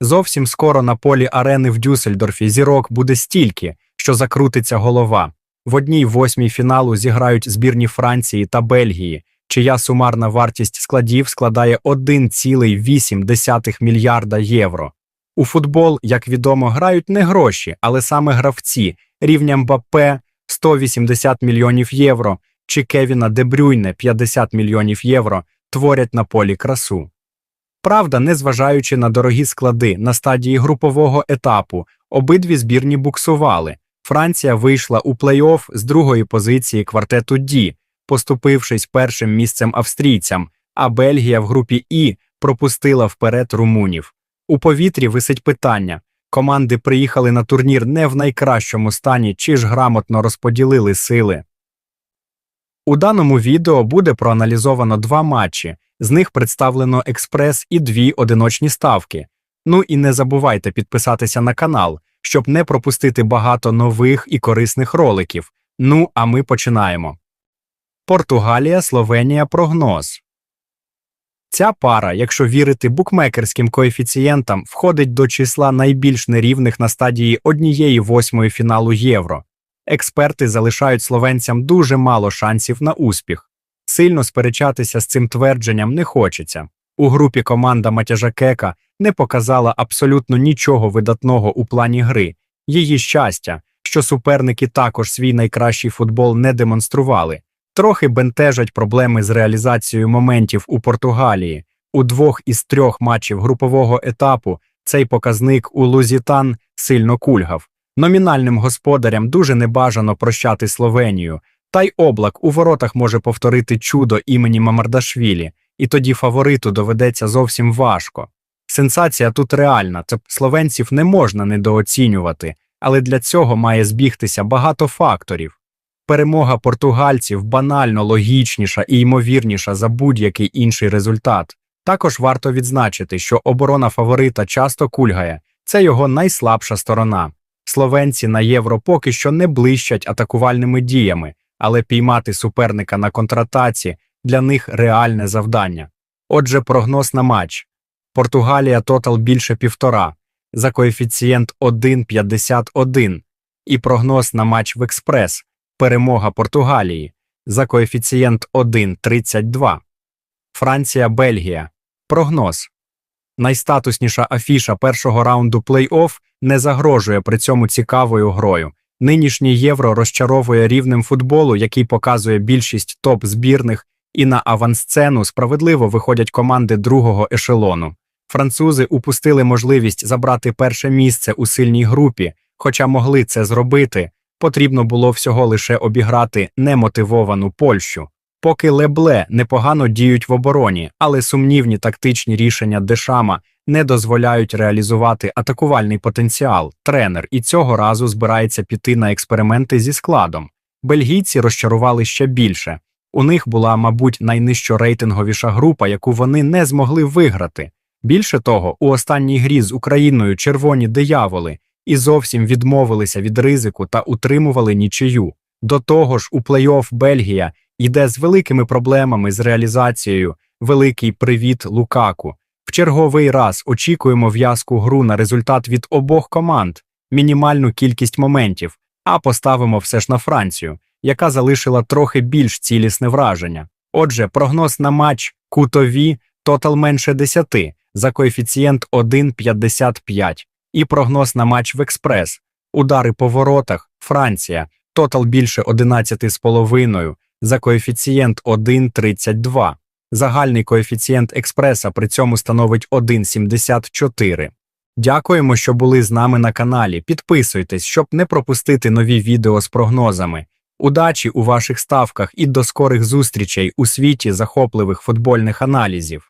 Зовсім скоро на полі арени в Дюссельдорфі зірок буде стільки, що закрутиться голова. В одній восьмій фіналу зіграють збірні Франції та Бельгії, чия сумарна вартість складів складає 1,8 мільярда євро. У футбол, як відомо, грають не гроші, але саме гравці рівня Мбаппе 180 мільйонів євро чи Кевіна Дебрюйне 50 мільйонів євро творять на полі красу. Правда, незважаючи на дорогі склади на стадії групового етапу, обидві збірні буксували. Франція вийшла у плей-офф з другої позиції квартету Ді, поступившись першим місцем австрійцям, а Бельгія в групі І пропустила вперед румунів. У повітрі висить питання. Команди приїхали на турнір не в найкращому стані чи ж грамотно розподілили сили. У даному відео буде проаналізовано два матчі, з них представлено експрес і дві одиночні ставки. Ну і не забувайте підписатися на канал, щоб не пропустити багато нових і корисних роликів. Ну, а ми починаємо. Португалія, Словенія, прогноз. Ця пара, якщо вірити букмекерським коефіцієнтам, входить до числа найбільш нерівних на стадії однієї восьмої фіналу Євро. Експерти залишають словенцям дуже мало шансів на успіх. Сильно сперечатися з цим твердженням не хочеться. У групі команда Матяжа Кека не показала абсолютно нічого видатного у плані гри. Її щастя, що суперники також свій найкращий футбол не демонстрували. Трохи бентежать проблеми з реалізацією моментів у Португалії. У двох із трьох матчів групового етапу цей показник у Лузітан сильно кульгав. Номінальним господарям дуже небажано прощати Словенію, та й облак у воротах може повторити чудо імені Мамардашвілі, і тоді фавориту доведеться зовсім важко. Сенсація тут реальна, це словенців не можна недооцінювати, але для цього має збігтися багато факторів. Перемога португальців банально логічніша і ймовірніша за будь-який інший результат. Також варто відзначити, що оборона фаворита часто кульгає, це його найслабша сторона. Словенці на євро поки що не блищать атакувальними діями, але піймати суперника на контратаці для них реальне завдання. Отже, прогноз на матч. Португалія тотал більше півтора, за коефіцієнт 1,51 і прогноз на матч в експрес перемога Португалії за коефіцієнт 1,32. Франція, Бельгія. Прогноз. Найстатусніша афіша першого раунду плей-офф не загрожує при цьому цікавою грою. Нинішній євро розчаровує рівнем футболу, який показує більшість топ збірних, і на авансцену справедливо виходять команди другого ешелону. Французи упустили можливість забрати перше місце у сильній групі, хоча могли це зробити. Потрібно було всього лише обіграти немотивовану Польщу. Поки лебле непогано діють в обороні, але сумнівні тактичні рішення Дешама не дозволяють реалізувати атакувальний потенціал. Тренер і цього разу збирається піти на експерименти зі складом. Бельгійці розчарували ще більше. У них була, мабуть, найнижчорейтинговіша група, яку вони не змогли виграти. Більше того, у останній грі з Україною червоні дияволи і зовсім відмовилися від ризику та утримували нічию. До того ж, у плей-офф Бельгія йде з великими проблемами з реалізацією. Великий привіт Лукаку. В черговий раз очікуємо в'язку гру на результат від обох команд, мінімальну кількість моментів, а поставимо все ж на Францію, яка залишила трохи більш цілісне враження. Отже, прогноз на матч кутові тотал менше 10 за коефіцієнт 1,55 і прогноз на матч в експрес. Удари по воротах Франція, тотал більше 11,5 за коефіцієнт 1,32. Загальний коефіцієнт експреса при цьому становить 1,74. Дякуємо, що були з нами на каналі. Підписуйтесь, щоб не пропустити нові відео з прогнозами. Удачі у ваших ставках і до скорих зустрічей у світі захопливих футбольних аналізів.